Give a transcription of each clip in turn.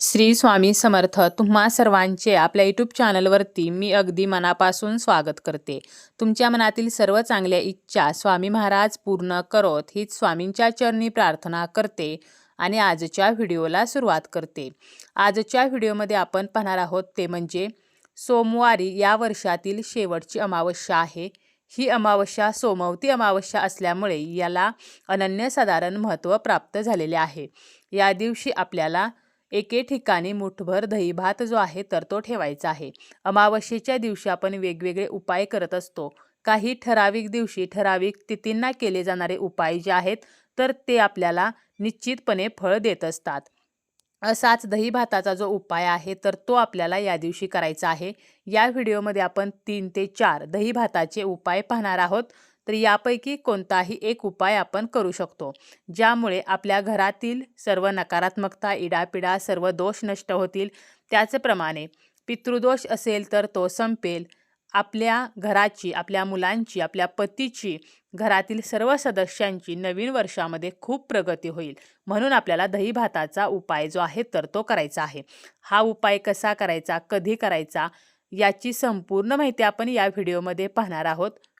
श्री स्वामी समर्थ तुम्हा सर्वांचे आपल्या यूट्यूब चॅनलवरती मी अगदी मनापासून स्वागत करते. तुमच्या मनातील सर्व चांगल्या इच्छा स्वामी महाराज पूर्ण करोत हीच स्वामींच्या चरणी प्रार्थना करते आणि आजच्या व्हिडिओला सुरुवात करते. आजच्या व्हिडिओमध्ये आपण पाहणार आहोत ते म्हणजे सोमवारी या वर्षातील शेवटची अमावस्या आहे. ही अमावस्या सोमवती अमावस्या असल्यामुळे याला अनन्यसाधारण महत्त्व प्राप्त झालेले आहे. या दिवशी आपल्याला एके ठिकाणी मुठभर दहीभात जो आहे तर तो ठेवायचा आहे. अमावस्येच्या दिवशी आपण वेगवेगळे उपाय करत असतो. काही ठराविक दिवशी ठराविक तिथींना केले जाणारे उपाय जे आहेत तर ते आपल्याला निश्चितपणे फळ देत असतात. असाच दही भाताचा जो उपाय आहे तर तो आपल्याला या दिवशी करायचा आहे. या व्हिडिओमध्ये आपण तीन ते चार दही भाताचे उपाय पाहणार आहोत. तर यापैकी कोणताही एक उपाय आपण करू शकतो ज्यामुळे आपल्या घरातील सर्व नकारात्मकता इडापिडा सर्व दोष नष्ट होतील. त्याचप्रमाणे पितृदोष असेल तर तो संपेल. आपल्या घराची आपल्या मुलांची आपल्या पतीची घरातील सर्व सदस्यांची नवीन वर्षामध्ये खूप प्रगती होईल. म्हणून आपल्याला दही भाताचा उपाय जो आहे तर तो करायचा आहे. हा उपाय कसा करायचा कधी करायचा याची संपूर्ण माहिती आपण या व्हिडिओमध्ये पाहणार आहोत.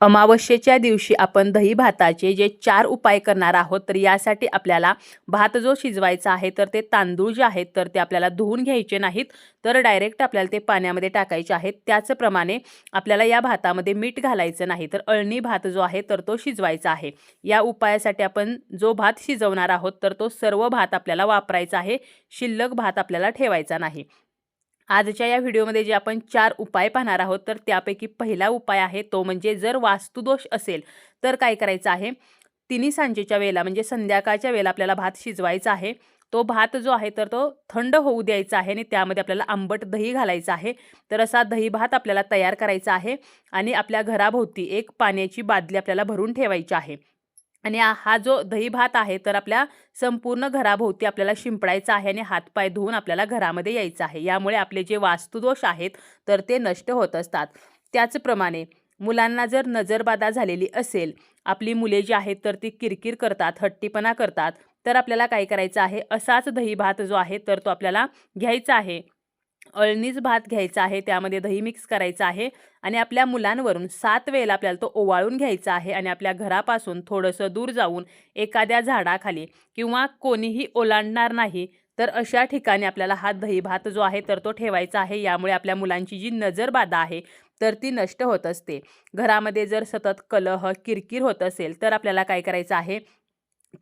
अमावस्येच्या दिवशी आपण दही भाताचे जे चार उपाय करणार आहोत तर यासाठी आपल्याला भात जो शिजवायचा आहे तर ते तांदूळ जे आहेत तर ते आपल्याला धुवून घ्यायचे नाहीत तर डायरेक्ट आपल्याला ते पाण्यामध्ये टाकायचे आहेत. त्याचप्रमाणे आपल्याला या भातामध्ये मीठ घालायचं नाही तर अळणी भात जो आहे तर तो शिजवायचा आहे. या उपायासाठी आपण जो भात शिजवणार आहोत तर तो सर्व भात आपल्याला वापरायचा आहे शिल्लक भात आपल्याला ठेवायचा नाही. आजच्या या व्हिडिओमध्ये जे आपण चार उपाय पाहणार आहोत तर त्यापैकी पहिला उपाय आहे तो म्हणजे जर वास्तुदोष असेल तर काय करायचं आहे? तिन्ही सांजेच्या वेळेला म्हणजे संध्याकाळच्या वेळेला आपल्याला भात शिजवायचा आहे. तो भात जो आहे तर तो थंड होऊ द्यायचा आहे आणि त्यामध्ये आपल्याला आंबट दही घालायचं आहे. तर असा दही भात आपल्याला तयार करायचा आहे आणि आपल्या घराभोवती एक पाण्याची बादली आपल्याला भरून ठेवायची आहे. आणि हा जो दही भात आहे तर आपल्या संपूर्ण घराभोवती आपल्याला शिंपडायचा आहे आणि हातपाय धुवून आपल्याला घरामध्ये यायचं आहे. यामुळे आपले जे वास्तुदोष आहेत तर ते नष्ट होत असतात. त्याचप्रमाणे मुलांना जर नजरबाधा झालेली असेल आपली मुले जी आहेत तर ती किरकिर करतात हट्टीपणा करतात. तर आपल्याला काय करायचं आहे? असाच दही भात जो आहे तर तो आपल्याला घ्यायचा आहे. अळणीच भात घ्यायचा आहे त्यामध्ये दही मिक्स करायचं आहे आणि आपल्या मुलांवरून सात वेळेला आपल्याला तो ओवाळून घ्यायचा आहे आणि आपल्या घरापासून थोडंसं दूर जाऊन एखाद्या झाडाखाली किंवा कोणीही ओलांडणार नाही तर अशा ठिकाणी आपल्याला हा दही भात जो आहे तर तो ठेवायचा आहे. यामुळे आपल्या मुलांची जी नजरबाधा आहे तर ती नष्ट होत असते. घरामध्ये जर सतत कलह किरकिर होत असेल तर आपल्याला काय करायचं आहे?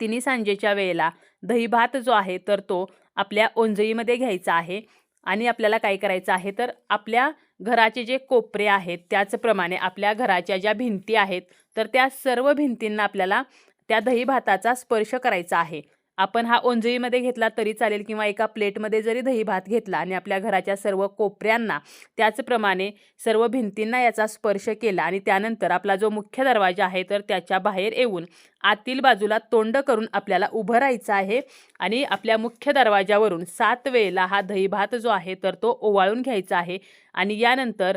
तिन्ही सांजेच्या वेळेला दही भात जो आहे तर तो आपल्या ओंजळीमध्ये घ्यायचा आहे. आणि आपल्याला काय करायचं आहे तर आपल्या घराचे जे कोपरे आहेत त्याचप्रमाणे आपल्या घराच्या ज्या भिंती आहेत तर त्या सर्व भिंतींना आपल्याला त्या दही भाताचा स्पर्श करायचा आहे. आपण हा ओंजळीमध्ये घेतला तरी चालेल किंवा एका प्लेटमध्ये जरी दही भात घेतला आणि आपल्या घराच्या सर्व कोपऱ्यांना त्याचप्रमाणे सर्व भिंतींना याचा स्पर्श केला आणि त्यानंतर आपला जो मुख्य दरवाजा आहे तर त्याच्या बाहेर येऊन आतील बाजूला तोंड करून आपल्याला उभं राहायचं आहे आणि आपल्या मुख्य दरवाजावरून सात वेळेला हा दही भात जो आहे तर तो ओवाळून घ्यायचा आहे आणि यानंतर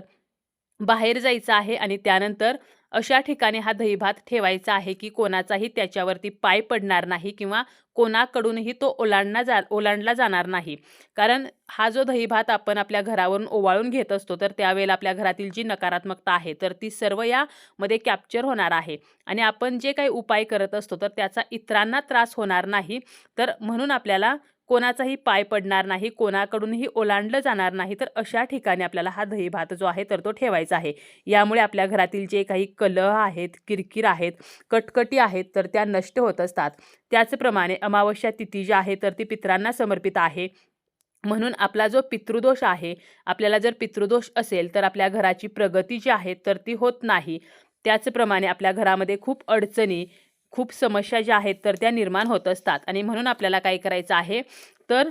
बाहेर जायचं आहे आणि त्यानंतर अशा ठिकाणी हा दहीभात ठेवायचा आहे की कोणाचाही त्याच्यावरती पाय पडणार नाही किंवा कोणाकडूनही तो ओलांडला जा ओलांडला जाणार नाही. कारण हा जो दहीभात आपण आपल्या घरावरून ओवाळून घेत असतो तर त्यावेळेला आपल्या घरातील जी नकारात्मकता आहे तर ती सर्व यामध्ये कॅप्चर होणार आहे. आणि आपण जे काही उपाय करत असतो तर त्याचा इतरांना त्रास होणार नाही. तर म्हणून आपल्याला कोणाचाही पाय पडणार नाही कोणाकडूनही ओलांडलं जाणार नाही तर अशा ठिकाणी आपल्याला हा दही भात जो आहे तर तो ठेवायचा आहे. यामुळे आपल्या घरातील जे काही कलह आहेत किरकिर आहेत कटकटी आहेत तर त्या नष्ट होत असतात. त्याचप्रमाणे अमावस्या तिथी जी आहे तर ती पित्रांना समर्पित आहे. म्हणून आपला जो पितृदोष आहे आपल्याला जर पितृदोष असेल तर आपल्या घराची प्रगती जी आहे तर ती होत नाही. त्याचप्रमाणे आपल्या घरामध्ये खूप अडचणी खूप समस्या ज्या आहेत तर त्या निर्माण होत असतात. आणि म्हणून आपल्याला काय करायचं आहे तर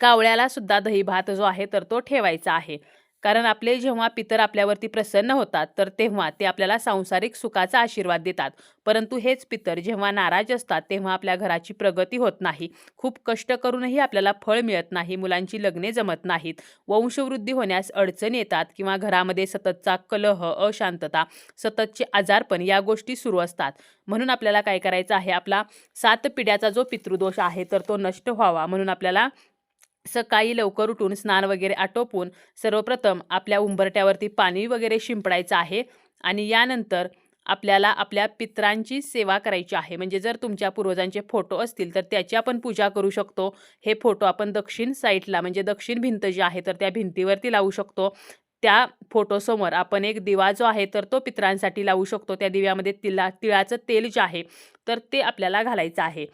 कावळ्याला सुद्धा दही भात जो आहे तर तो ठेवायचा आहे. कारण आपले जेव्हा पितर आपल्यावरती प्रसन्न होतात तर तेव्हा ते आपल्याला सांसारिक सुखाचा आशीर्वाद देतात. परंतु हेच पितर जेव्हा नाराज असतात तेव्हा आपल्या घराची प्रगती होत नाही. खूप कष्ट करूनही आपल्याला फळ मिळत नाही मुलांची लग्ने जमत नाहीत. वंशवृद्धी होण्यास अडचण येतात किंवा घरामध्ये सततचा कलह अशांतता सततचे आजारपण या गोष्टी सुरू असतात. म्हणून आपल्याला काय करायचं आहे? आपला सात पिढ्याचा जो पितृदोष आहे तर तो नष्ट व्हावा. म्हणून आपल्याला सकाळी लवकर उठून स्नान वगैरे आटोपून सर्वप्रथम आपल्या उंबरट्यावरती पाणी वगैरे शिंपडायचं आहे आणि यानंतर आपल्याला आपल्या पित्रांची सेवा करायची आहे. म्हणजे जर तुमच्या पूर्वजांचे फोटो असतील तर त्याची आपण पूजा करू शकतो. हे फोटो आपण दक्षिण साईडला म्हणजे दक्षिण भिंत जी आहे तर त्या भिंतीवरती लावू शकतो. त्या फोटोसमोर आपण एक दिवा जो आहे तर तो पित्रांसाठी लावू शकतो. त्या दिव्यामध्ये तिला तिळाचं तेल जे आहे तर ते आपल्याला घालायचं आहे.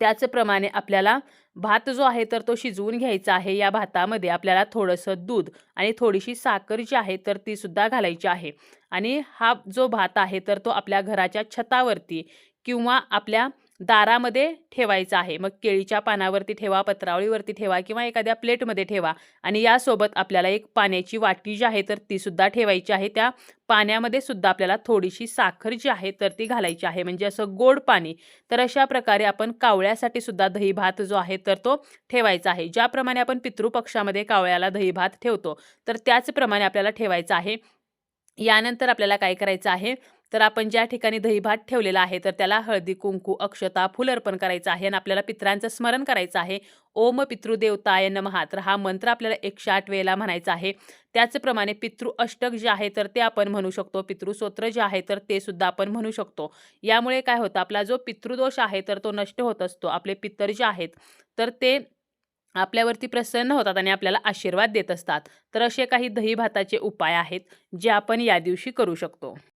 त्याचप्रमाणे आपल्याला भात जो आहे तर तो शिजवून घ्यायचा आहे. या भातामध्ये आपल्याला थोडंसं दूध आणि थोडीशी साखर जी आहे तर ती सुद्धा घालायची आहे. आणि हा जो भात आहे तर तो आपल्या घराच्या छतावरती किंवा आपल्या दारामध्ये ठेवायचं आहे. मग केळीच्या पानावरती ठेवा पत्रावळीवरती ठेवा किंवा एखाद्या प्लेटमध्ये ठेवा. आणि यासोबत आपल्याला एक पाण्याची वाटी जी आहे तर ती सुद्धा ठेवायची आहे. त्या पाण्यामध्ये सुद्धा आपल्याला थोडीशी साखर जी आहे तर ती घालायची आहे. म्हणजे असं गोड पाणी. तर अशा प्रकारे आपण कावळ्यासाठी सुद्धा दही भात जो आहे तर तो ठेवायचा आहे. ज्याप्रमाणे आपण पितृपक्षामध्ये कावळ्याला दही भात ठेवतो तर त्याचप्रमाणे आपल्याला ठेवायचा आहे. यानंतर आपल्याला काय करायचं आहे? तर आपण ज्या ठिकाणी दहीभात ठेवलेला आहे तर त्याला हळदी कुंकू अक्षता फुल अर्पण करायचं आहे आणि आपल्याला पित्रांचं स्मरण करायचं आहे. ओम पितृदेवताय नमहा तर हा मंत्र आपल्याला एकशे आठ वेळेला म्हणायचा आहे. त्याचप्रमाणे पितृ अष्टक जे आहे तर ते आपण म्हणू शकतो. पितृसोत्र जे आहे तर ते सुद्धा आपण म्हणू शकतो. यामुळे काय होतं आपला जो पितृदोष आहे तर तो नष्ट होत असतो. आपले पितर जे आहेत तर ते आपल्यावरती प्रसन्न होतात आणि आपल्याला आशीर्वाद देत असतात. तर असे काही दही भाताचे उपाय आहेत जे आपण या दिवशी करू शकतो.